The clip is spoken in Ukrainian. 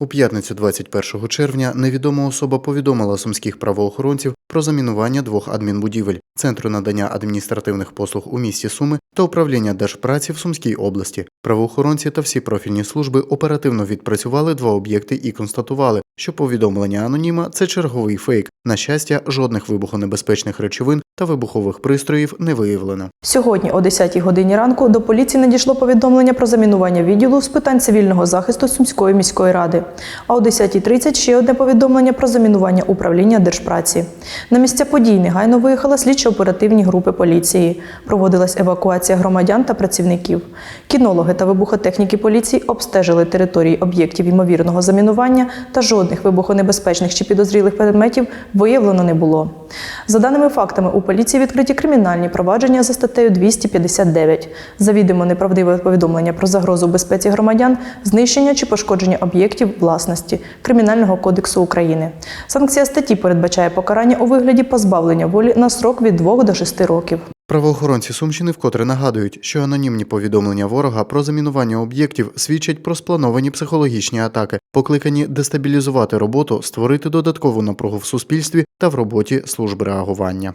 У п'ятницю 21 червня невідома особа повідомила сумських правоохоронців про замінування двох адмінбудівель центру надання адміністративних послуг у місті Суми та управління Держпраці в Сумській області. Правоохоронці та всі профільні служби оперативно відпрацювали два об'єкти і констатували, що повідомлення аноніма це черговий фейк. На щастя, жодних вибухонебезпечних речовин та вибухових пристроїв не виявлено. Сьогодні о 10-й годині ранку до поліції надійшло повідомлення про замінування відділу з питань цивільного захисту Сумської міської ради. А о 10.30 ще одне повідомлення про замінування управління держпраці. На місця подій негайно виїхала слідчо-оперативні групи поліції. Проводилась евакуація громадян та працівників. Кінологи та вибухотехніки поліції обстежили території об'єктів ймовірного замінування та жодних вибухонебезпечних чи підозрілих предметів виявлено не було. За даними фактами, у поліції відкриті кримінальні провадження за статтею 259. Завідомо неправдиве повідомлення про загрозу безпеці громадян, знищення чи пошкодження об'єктів власності Кримінального кодексу України. Санкція статті передбачає покарання у вигляді позбавлення волі на срок від 2 до 6 років. Правоохоронці Сумщини вкотре нагадують, що анонімні повідомлення ворога про замінування об'єктів свідчать про сплановані психологічні атаки, покликані дестабілізувати роботу, створити додаткову напругу в суспільстві та в роботі служб реагування.